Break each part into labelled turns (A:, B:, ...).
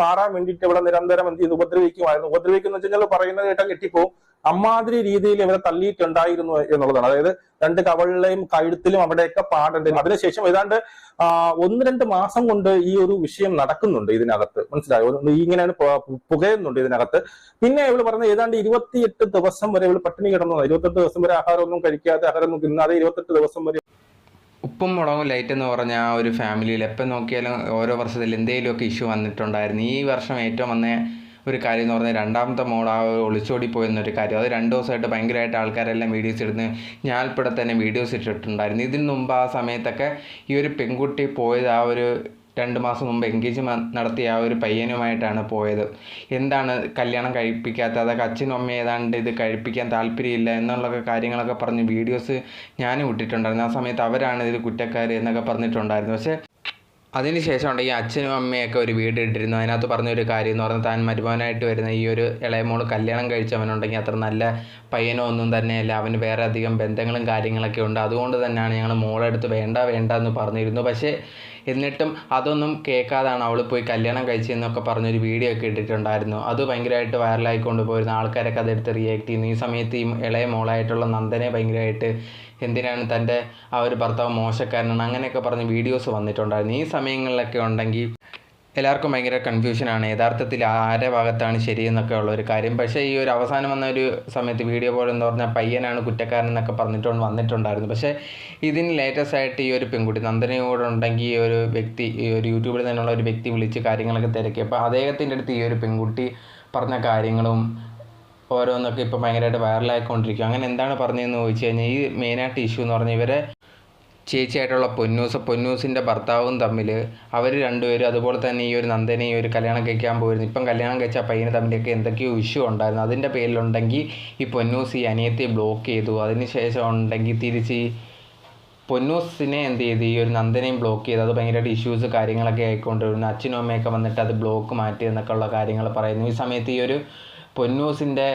A: മാറാൻ വേണ്ടിയിട്ട് ഇവിടെ നിരന്തരം എന്ത് ചെയ്തു ഉപദ്രവിക്കുമായിരുന്നു. ഉപദ്രവിക്കുന്ന വെച്ച് കഴിഞ്ഞാൽ പറയുന്നത് കേട്ടാൽ കെട്ടിപ്പോവും അമ്മാതിരി രീതിയിൽ ഇവരെ തള്ളിയിട്ടുണ്ടായിരുന്നു എന്നുള്ളതാണ്. അതായത് രണ്ട് കവളിലെയും കഴുത്തിലും അവിടെയൊക്കെ പാടുണ്ട്. അതിനുശേഷം ഏതാണ്ട് ഒന്ന് രണ്ട് മാസം കൊണ്ട് ഈ ഒരു വിഷയം നടക്കുന്നുണ്ട് ഇതിനകത്ത്. മനസ്സിലായോ? ഇങ്ങനെയാണ് പുകയുന്നുണ്ട് ഇതിനകത്ത്. പിന്നെ ഇവൾ പറഞ്ഞ ഏതാണ്ട് ഇരുപത്തിയെട്ട് ദിവസം വരെ ഇവൾ പട്ടിണി കിടന്നു. ഇരുപത്തെട്ട് ദിവസം വരെ ആഹാരമൊന്നും കഴിക്കാതെ ആഹാരമൊന്നും തിന്നാതെ ഇരുപത്തെട്ട് ദിവസം വരെ
B: ഉപ്പും മുളകും ലൈറ്റ് എന്ന് പറഞ്ഞ ആ ഒരു ഫാമിലിയിൽ എപ്പോൾ നോക്കിയാലും ഓരോ വർഷത്തിൽ എന്തെങ്കിലുമൊക്കെ ഇഷ്യൂ വന്നിട്ടുണ്ടായിരുന്നു. ഈ വർഷം ഏറ്റവും വന്ന ഒരു കാര്യം എന്ന് പറഞ്ഞാൽ രണ്ടാമത്തെ മോൾ ആ ഒളിച്ചോടി പോയെന്നൊരു കാര്യം. അത് രണ്ട് ദിവസമായിട്ട് ഭയങ്കരമായിട്ട് ആൾക്കാരെല്ലാം വീഡിയോസ് ഇടുന്നു. ഇവിടെ തന്നെ വീഡിയോസ് ഇട്ടിട്ടുണ്ടായിരുന്നു. ഇതിന് മുമ്പ് ആ സമയത്തൊക്കെ ഈ ഒരു പെൺകുട്ടി പോയത് ആ ഒരു രണ്ട് മാസം മുമ്പ് എൻഗേജ് നടത്തിയ ആ ഒരു പയ്യനുമായിട്ടാണ് പോയത്. എന്താണ് കല്യാണം കഴിപ്പിക്കാത്ത അതൊക്കെ അച്ഛനും അമ്മയും ഏതാണ്ട് ഇത് കഴിപ്പിക്കാൻ താല്പര്യമില്ല എന്നുള്ള കാര്യങ്ങളൊക്കെ പറഞ്ഞ് വീഡിയോസ് ഞാനും ഇട്ടിട്ടുണ്ടായിരുന്നു. ആ സമയത്ത് അവരാണ് ഇതിൽ കുറ്റക്കാർ എന്നൊക്കെ പറഞ്ഞിട്ടുണ്ടായിരുന്നു. പക്ഷേ അതിനുശേഷം ഈ അച്ഛനും അമ്മയൊക്കെ ഒരു വീട് ഇട്ടിരുന്നു. അതിനകത്ത് പറഞ്ഞൊരു കാര്യം എന്ന് പറഞ്ഞാൽ താൻ മരുമോനായിട്ട് വരുന്ന ഈ ഒരു ഇളയമോൾ കല്യാണം കഴിച്ചവനുണ്ടെങ്കിൽ അത്ര നല്ല പയ്യനോ ഒന്നും തന്നെയല്ല. അവന് വേറെ അധികം ബന്ധങ്ങളും കാര്യങ്ങളൊക്കെ ഉണ്ട്. അതുകൊണ്ട് തന്നെയാണ് ഞങ്ങൾ മോളെടുത്ത് വേണ്ട വേണ്ട എന്ന് പറഞ്ഞിരുന്നു. പക്ഷേ എന്നിട്ടും അതൊന്നും കേൾക്കാതാണ് അവൾ പോയി കല്യാണം കഴിച്ചതെന്നൊക്കെ പറഞ്ഞൊരു വീഡിയോ ഒക്കെ ഇട്ടിട്ടുണ്ടായിരുന്നു. അത് ഭയങ്കരമായിട്ട് വൈറലായിക്കൊണ്ട് പോയിരുന്ന ആൾക്കാരൊക്കെ അതെടുത്ത് റിയാക്ട് ചെയ്യുന്നു. ഈ സമയത്ത് ഈ ഇളയ മോളായിട്ടുള്ള നന്ദനെ ഭയങ്കരമായിട്ട് എന്തിനാണ് തന്റെ ആ ഒരു ഭർത്താവ് മോശക്കാരനാണ് അങ്ങനെയൊക്കെ പറഞ്ഞ് വീഡിയോസ് വന്നിട്ടുണ്ടായിരുന്നു. ഈ സമയങ്ങളിലൊക്കെ ഉണ്ടെങ്കിൽ എല്ലാവർക്കും ഭയങ്കര കൺഫ്യൂഷനാണ് യഥാർത്ഥത്തിൽ ആരെ ഭാഗത്താണ് ശരിയെന്നൊക്കെ ഉള്ള ഒരു കാര്യം. പക്ഷേ ഈ ഒരു അവസാനം വന്ന ഒരു സമയത്ത് വീഡിയോ പോലെ എന്ന് പറഞ്ഞാൽ പയ്യനാണ് കുറ്റക്കാരൻ എന്നൊക്കെ പറഞ്ഞിട്ടുണ്ട് വന്നിട്ടുണ്ടായിരുന്നു. പക്ഷേ ഇതിന് ലേറ്റസ്റ്റ് ആയിട്ട് ഈ ഒരു പെൺകുട്ടി നന്ദനയോട് ഉണ്ടെങ്കിൽ ഈ ഒരു വ്യക്തി ഈ ഒരു യൂട്യൂബിൽ തന്നെയുള്ള ഒരു വ്യക്തി വിളിച്ച് കാര്യങ്ങളൊക്കെ തിരക്കി. അപ്പോൾ അദ്ദേഹത്തിന്റെ അടുത്ത് ഈ ഒരു പെൺകുട്ടി പറഞ്ഞ കാര്യങ്ങളും ഓരോന്നൊക്കെ ഇപ്പോൾ ഭയങ്കരമായിട്ട് വൈറലായിക്കൊണ്ടിരിക്കും അങ്ങനെ എന്താണ് പറഞ്ഞതെന്ന് ചോദിച്ചു കഴിഞ്ഞാൽ ഈ മെയിനായിട്ട് ഇഷ്യൂ എന്ന് പറഞ്ഞാൽ ഇവരെ ചേച്ചിയായിട്ടുള്ള പൊന്നൂസ് പൊന്നൂസിന്റെ ഭർത്താവും തമ്മിൽ അവർ രണ്ടുപേരും അതുപോലെ തന്നെ ഈ ഒരു നന്ദനെ ഈ ഒരു കല്യാണം കഴിക്കാൻ പോയിരുന്നു. ഇപ്പം കല്യാണം കഴിച്ച പയ്യന് തമ്മിലൊക്കെ എന്തൊക്കെയോ ഇഷ്യൂ ഉണ്ടായിരുന്നു. അതിന്റെ പേരിലുണ്ടെങ്കിൽ ഈ പൊന്നൂസ് ഈ അനിയത്തെ ബ്ലോക്ക് ചെയ്തു. അതിന് ശേഷം ഉണ്ടെങ്കിൽ തിരിച്ച് പൊന്നൂസിനെ എന്ത് ചെയ്തു? ഈ ഒരു നന്ദനെയും ബ്ലോക്ക് ചെയ്തു. അത് ഭയങ്കരമായിട്ട് ഇഷ്യൂസ് കാര്യങ്ങളൊക്കെ ആയിക്കൊണ്ടിരുന്നു. അച്ഛനും അമ്മയൊക്കെ വന്നിട്ട് അത് ബ്ലോക്ക് മാറ്റി എന്നൊക്കെ ഉള്ള കാര്യങ്ങൾ പറയുന്നു. ഈ സമയത്ത് ഈ ഒരു പൊന്നൂസിന്റെ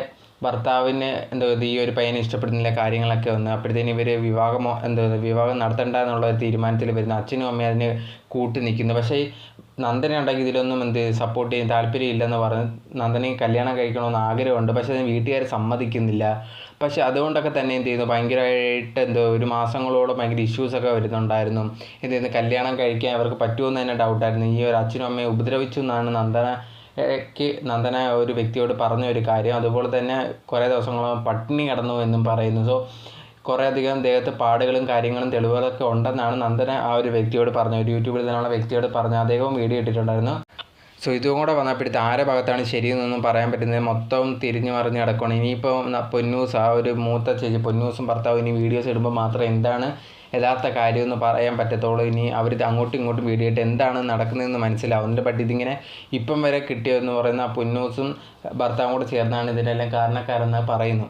B: ഭർത്താവിന് എന്തോ ഈ ഒരു പയ്യനെ ഇഷ്ടപ്പെടുന്നില്ല കാര്യങ്ങളൊക്കെ വന്ന്. അപ്പോഴത്തേന് ഇവർ വിവാഹമോ എന്തോ വിവാഹം നടത്തണ്ട എന്നുള്ള തീരുമാനത്തിൽ വരുന്ന. അച്ഛനും അമ്മയും അതിന് കൂട്ടി നിൽക്കുന്നു. പക്ഷേ നന്ദന ഉണ്ടെങ്കിൽ ഇതിലൊന്നും എന്ത് സപ്പോർട്ട് ചെയ്യാൻ താല്പര്യമില്ലെന്ന് പറഞ്ഞ് നന്ദനെ കല്യാണം കഴിക്കണമെന്ന് ആഗ്രഹമുണ്ട്. പക്ഷേ അതിന് വീട്ടുകാർ സമ്മതിക്കുന്നില്ല. പക്ഷേ അതുകൊണ്ടൊക്കെ തന്നെ എന്ത് ചെയ്യുന്നു? ഭയങ്കരമായിട്ട് എന്തോ ഒരു മാസങ്ങളോളം ഭയങ്കര ഇഷ്യൂസൊക്കെ വരുന്നുണ്ടായിരുന്നു. എന്ത് ചെയ്യുന്നു? കല്യാണം കഴിക്കാൻ അവർക്ക് പറ്റുമെന്ന് തന്നെ ഡൗട്ടായിരുന്നു ഈ ഒരു അച്ഛനും അമ്മയെ ഉപദ്രവിച്ചു എന്നാണ് നന്ദന ക്ക് നന്ദന ഒരു വ്യക്തിയോട് പറഞ്ഞ ഒരു കാര്യം. അതുപോലെ തന്നെ കുറേ ദിവസങ്ങളോളം പട്ടിണി കിടന്നു എന്നും പറയുന്നു. സോ കുറേ അധികം ദേഹത്ത് പാടുകളും കാര്യങ്ങളും തെളിവുകളൊക്കെ ഉണ്ടെന്നാണ് നന്ദന ആ ഒരു വ്യക്തിയോട് പറഞ്ഞത്. ഒരു യൂട്യൂബിൽ നിന്നുള്ള വ്യക്തിയോട് പറഞ്ഞത്. അദ്ദേഹവും വീഡിയോ ഇട്ടിട്ടുണ്ടായിരുന്നു. സോ ഇതും കൂടെ വന്നപ്പോഴത്തെ ആരെ ഭാഗത്താണ് ശരിയെന്നൊന്നും പറയാൻ പറ്റുന്നത്. മൊത്തം തിരിഞ്ഞു മറിഞ്ഞ് കിടക്കണം ഇനിയിപ്പോൾ പൊന്നൂസ് ആ ഒരു മൂത്ത ചേച്ചി പൊന്നൂസും ഭർത്താവും ഇനി വീഡിയോസ് ഇടുമ്പോൾ മാത്രം എന്താണ് യഥാർത്ഥ കാര്യമെന്ന് പറയാൻ പറ്റത്തുള്ളൂ. ഇനി അവർ അങ്ങോട്ടും ഇങ്ങോട്ടും വീഡിയോ ഇട്ട് എന്താണ് നടക്കുന്നതെന്ന് മനസ്സിലാവുന്നുണ്ട് ബട്ട് ഇതിങ്ങനെ ഇപ്പം വരെ കിട്ടിയതെന്ന് പറയുന്ന ആ പൊന്നൂസും ഭർത്താവും കൂടെ ചേർന്നാണ് ഇതിനെല്ലാം കാരണക്കാരെന്ന് പറയുന്നു